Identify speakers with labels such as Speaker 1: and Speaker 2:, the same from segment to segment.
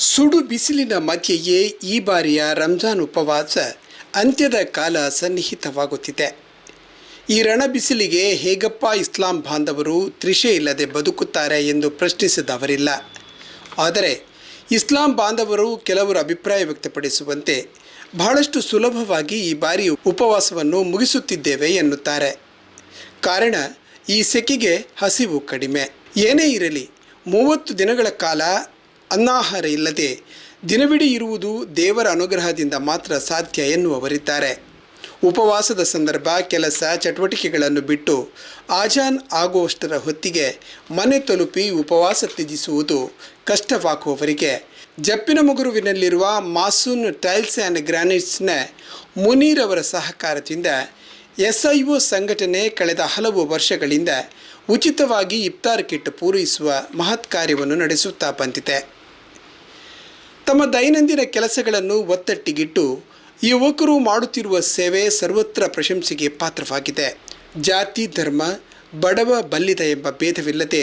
Speaker 1: ಸುಡು ಬಿಸಿಲಿನ ಮಧ್ಯೆಯೇ ಈ ಬಾರಿಯ ರಂಜಾನ್ ಉಪವಾಸ ಅಂತ್ಯದ ಕಾಲ ಸನ್ನಿಹಿತವಾಗುತ್ತಿದೆ. ಈ ರಣಬಿಸಿಲಿಗೆ ಹೇಗಪ್ಪ ಇಸ್ಲಾಂ ಬಾಂಧವರು ತ್ರಿಷೆ ಇಲ್ಲದೆ ಬದುಕುತ್ತಾರೆ ಎಂದು ಪ್ರಶ್ನಿಸಿದವರಿಲ್ಲ. ಆದರೆ ಇಸ್ಲಾಂ ಬಾಂಧವರು ಕೆಲವರು ಅಭಿಪ್ರಾಯ ವ್ಯಕ್ತಪಡಿಸುವಂತೆ ಬಹಳಷ್ಟು ಸುಲಭವಾಗಿ ಈ ಬಾರಿ ಉಪವಾಸವನ್ನು ಮುಗಿಸುತ್ತಿದ್ದೇವೆ ಎನ್ನುತ್ತಾರೆ. ಕಾರಣ, ಈ ಸೆಕೆಗೆ ಹಸಿವು ಕಡಿಮೆ. ಏನೇ ಇರಲಿ, ಮೂವತ್ತು ದಿನಗಳ ಕಾಲ ಅನ್ನಾಹಾರ ಇಲ್ಲದೆ ದಿನವಿಡೀ ಇರುವುದು ದೇವರ ಅನುಗ್ರಹದಿಂದ ಮಾತ್ರ ಸಾಧ್ಯ ಎನ್ನುವವರಿದ್ದಾರೆ. ಉಪವಾಸದ ಸಂದರ್ಭ ಕೆಲಸ ಚಟುವಟಿಕೆಗಳನ್ನು ಬಿಟ್ಟು ಆಜಾನ್ ಆಗುವಷ್ಟರ ಹೊತ್ತಿಗೆ ಮನೆ ತಲುಪಿ ಉಪವಾಸ ತ್ಯಜಿಸುವುದು ಕಷ್ಟವಾಗುವವರಿಗೆ. ಜಪ್ಪಿನ ಮುಗುರುವಿನಲ್ಲಿರುವ ಮಾಸೂನ್ ಟೈಲ್ಸ್ ಆ್ಯಂಡ್ ಗ್ರಾನೈಟ್ಸ್ನ ಮುನೀರ್ ಅವರ ಸಹಕಾರದಿಂದ ಎಸ್ಐಒ ಸಂಘಟನೆ ಕಳೆದ ಹಲವು ವರ್ಷಗಳಿಂದ ಉಚಿತವಾಗಿ ಇಫ್ತಾರ್ ಕಿಟ್ ಪೂರೈಸುವ ಮಹತ್ ಕಾರ್ಯವನ್ನು ನಡೆಸುತ್ತಾ ಬಂದಿದೆ. ತಮ್ಮ ದೈನಂದಿನ ಕೆಲಸಗಳನ್ನು ಒತ್ತಟ್ಟಿಗಿಟ್ಟು ಯುವಕರು ಮಾಡುತ್ತಿರುವ ಸೇವೆ ಸರ್ವತ್ರ ಪ್ರಶಂಸೆಗೆ ಪಾತ್ರವಾಗಿದೆ. ಜಾತಿ, ಧರ್ಮ, ಬಡವ ಬಲ್ಲಿದ ಎಂಬ ಭೇದವಿಲ್ಲದೆ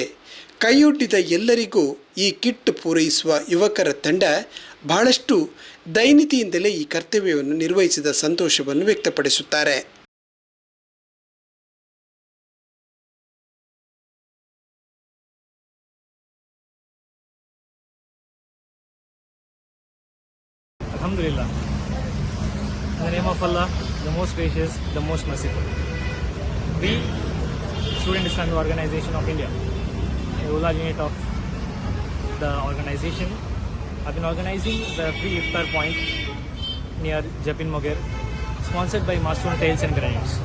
Speaker 1: ಕೈಯೊಡ್ಡಿದ ಎಲ್ಲರಿಗೂ ಈ ಕಿಟ್ ಪೂರೈಸುವ ಯುವಕರ ತಂಡ ಬಹಳಷ್ಟು ದೈನಿತಿಯಿಂದಲೇ ಈ ಕರ್ತವ್ಯವನ್ನು ನಿರ್ವಹಿಸಿದ ಸಂತೋಷವನ್ನು ವ್ಯಕ್ತಪಡಿಸುತ್ತಾರೆ.
Speaker 2: Alhamdulillah. In the name of Allah, the most gracious, the most merciful. We, Student Islamic Organization of India, a rural unit of the organization, have been organizing the free iftar point near Japin Moger, sponsored by Master Tails and Granites.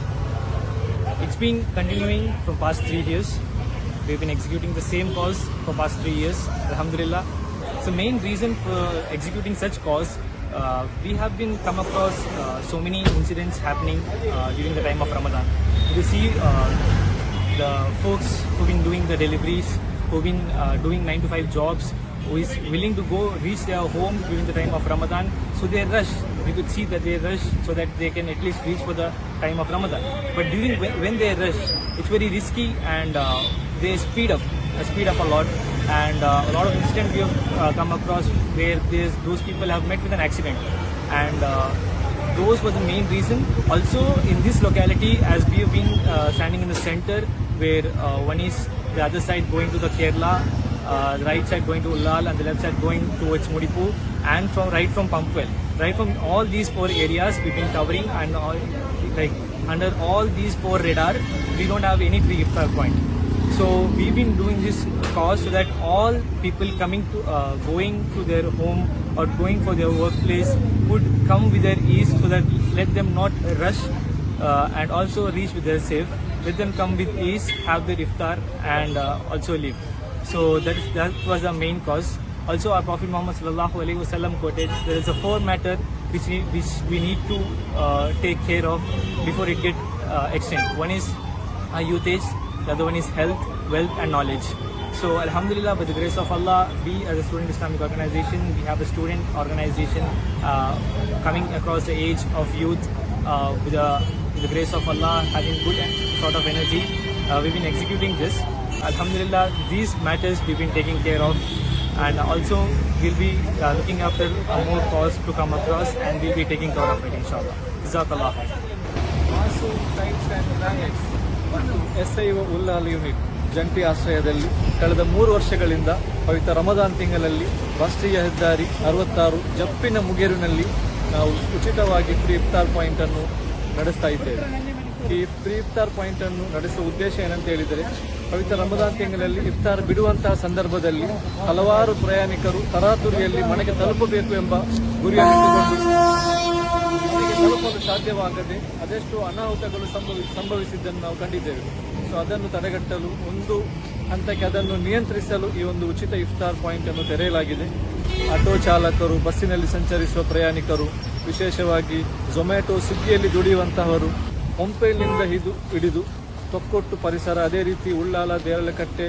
Speaker 2: It's been continuing from past three years. We've been executing the same cause for past three years. Alhamdulillah. So main reason for executing such cause, uh, we have been come across uh, so many incidents happening uh, during the time of Ramadan. You see uh, the folks who've been doing the deliveries, who've been uh, doing 9 to 5 jobs, who is willing to go reach their home during the time of Ramadan. So they rush. We could see that they rush so that they can at least reach for the time of Ramadan. But during when, they rush, it's very risky and uh, they speed up, uh, speed up a lot. And uh, a lot of incidents we have uh, come across where those people have met with an accident. And those were the main reason. Also in this locality, as we have been uh, standing in the center, where uh, one is the other side going to the Kerala, uh, the right side going to Ullal, and the left side going towards Mudipu, and from right from Pumpwell. Right from all these four areas, we've been covering, and all, like under all these four radar, we don't have any free point. So we've been doing this cause so that all people coming to uh, going to their home or going for their workplace would come with their ease so that let them not rush uh, and also reach with their safe. Let them come with ease, have their iftar and uh, also leave. So that, is, that was the main cause. Also our Prophet Muhammad sallallahu alaihi wasallam quoted there is a four matter which we, which we need to uh, take care of before it get uh, extended. One is our youth age, the other one is health, wealth and knowledge. So Alhamdulillah, by the grace of Allah, we as a student Islamic organization, we have a student organization uh, coming across the age of youth uh, with, the, with the grace of Allah, having good sort of energy. Uh, we've been executing this. Alhamdulillah, these matters we've been taking care of and also we'll be uh, looking after more cause to come across and we'll be taking care of it inshallah. Jazakallah
Speaker 3: S I Ullal unit, ಜಂಟಿ ಆಶ್ರಯದಲ್ಲಿ ಕಳೆದ ಮೂರು ವರ್ಷಗಳಿಂದ ಪವಿತ್ರ ರಮದಾನ್ ತಿಂಗಳಲ್ಲಿ ರಾಷ್ಟ್ರೀಯ ಹೆದ್ದಾರಿ ಅರವತ್ತಾರು ಜಪ್ಪಿನ ಮುಗೇರಿನಲ್ಲಿ ನಾವು ಉಚಿತವಾಗಿ ಫ್ರೀ ಇಫ್ತಾರ್ ಪಾಯಿಂಟ್ ಅನ್ನು ನಡೆಸ್ತಾ ಇದ್ದೇವೆ. ಈ ಫ್ರೀ ಇಫ್ತಾರ್ ಪಾಯಿಂಟ್ ಅನ್ನು ನಡೆಸುವ ಉದ್ದೇಶ ಏನಂತ ಹೇಳಿದರೆ, ಪವಿತ್ರ ರಮದಾನ್ ತಿಂಗಳಲ್ಲಿ ಇಫ್ತಾರ್ ಬಿಡುವಂತಹ ಸಂದರ್ಭದಲ್ಲಿ ಹಲವಾರು ಪ್ರಯಾಣಿಕರು ತರಾತುರಿಯಲ್ಲಿ ಮನೆಗೆ ತಲುಪಬೇಕು ಎಂಬ ಗುರಿಯನ್ನು ತಲುಪಲು ಸಾಧ್ಯವಾಗದೆ ಅದೆಷ್ಟು ಅನಾಹುತಗಳು ಸಂಭವಿ, ಸಂಭವಿಸಿದ್ದನ್ನು ನಾವು ಕಂಡಿದ್ದೇವೆ. ಸೊ ಅದನ್ನು ತಡೆಗಟ್ಟಲು ಒಂದು ಹಂತಕ್ಕೆ ಅದನ್ನು ನಿಯಂತ್ರಿಸಲು ಈ ಒಂದು ಉಚಿತ ಇಫ್ತಾರ್ ಪಾಯಿಂಟ್ ಅನ್ನು ತೆರೆಯಲಾಗಿದೆ. ಆಟೋ ಚಾಲಕರು, ಬಸ್ಸಿನಲ್ಲಿ ಸಂಚರಿಸುವ ಪ್ರಯಾಣಿಕರು, ವಿಶೇಷವಾಗಿ ಝೊಮ್ಯಾಟೊ ಸ್ವಿಗ್ಗಿಯಲ್ಲಿ ದುಡಿಯುವಂತಹವರು ಹೊಂಪೆಯಿಂದ ಹಿದು, ಹಿಡಿದು ತೊಕ್ಕೊಟ್ಟು ಪರಿಸರ, ಅದೇ ರೀತಿ ಉಳ್ಳಾಲ ದೇರಳಕಟ್ಟೆ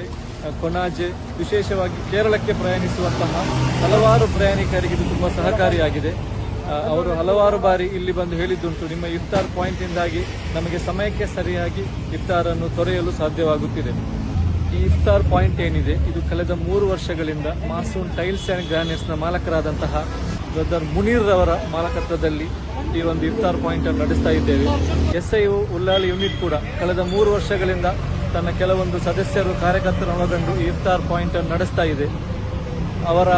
Speaker 3: ಕೊನಾಜೆ, ವಿಶೇಷವಾಗಿ ಕೇರಳಕ್ಕೆ ಪ್ರಯಾಣಿಸುವಂತಹ ಹಲವಾರು ಪ್ರಯಾಣಿಕರಿಗೆ ಇದು ತುಂಬ ಸಹಕಾರಿಯಾಗಿದೆ. ಅವರು ಹಲವಾರು ಬಾರಿ ಇಲ್ಲಿ ಬಂದು ಹೇಳಿದ್ದುಂಟು, ನಿಮ್ಮ ಇಫ್ತಾರ್ ಪಾಯಿಂಟಿಂದಾಗಿ ನಮಗೆ ಸಮಯಕ್ಕೆ ಸರಿಯಾಗಿ ಇಫ್ತಾರನ್ನು ತೊರೆಯಲು ಸಾಧ್ಯವಾಗುತ್ತಿದೆ. ಈ ಇಫ್ತಾರ್ ಪಾಯಿಂಟ್ ಏನಿದೆ, ಇದು ಕಳೆದ ಮೂರು ವರ್ಷಗಳಿಂದ ಮಾಸೂನ್ ಟೈಲ್ಸ್ ಆ್ಯಂಡ್ ಗ್ರಾನೈಟ್ಸ್ನ ಮಾಲಕರಾದಂತಹ ಬ್ರದರ್ ಮುನೀರ್ ರವರ ಮಾಲಕತ್ವದಲ್ಲಿ ಈ ಒಂದು ಇಫ್ತಾರ್ ಪಾಯಿಂಟ್ ಅನ್ನು ನಡೆಸ್ತಾ ಇದ್ದೇವೆ. ಎಸ್ ಐ ಉಲ್ಲಾಳಿ ಯೂನಿಟ್ ಕೂಡ ಕಳೆದ ಮೂರು ವರ್ಷಗಳಿಂದ ತನ್ನ ಕೆಲವೊಂದು ಸದಸ್ಯರು ಕಾರ್ಯಕರ್ತರನ್ನು ಒಳಗೊಂಡು ಇಫ್ತಾರ್ ಪಾಯಿಂಟ್ ಅನ್ನು ನಡೆಸ್ತಾ ಇದೆ. ಅವರ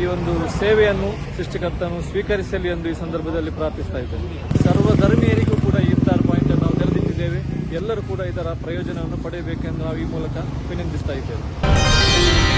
Speaker 3: ಈ ಒಂದು ಸೇವೆಯನ್ನು ಸೃಷ್ಟಿಕರ್ತನು ಸ್ವೀಕರಿಸಲಿ ಎಂದು ಈ ಸಂದರ್ಭದಲ್ಲಿ ಪ್ರಾರ್ಥಿಸ್ತಾ ಇದ್ದೇನೆ. ಸರ್ವ ಧರ್ಮೀಯರಿಗೂ ಕೂಡ ಇಫ್ತಾರ್ ಪಾಯಿಂಟ್ ನಾವು ತೆರೆದಿಟ್ಟಿದ್ದೇವೆ ಎಲ್ಲರೂ ಕೂಡ ಇದರ ಪ್ರಯೋಜನವನ್ನು ಪಡೆಯಬೇಕೆಂದು ನಾವು ಈ ಮೂಲಕ ವಿನಂತಿಸ್ತಾ ಇದ್ದೇವೆ.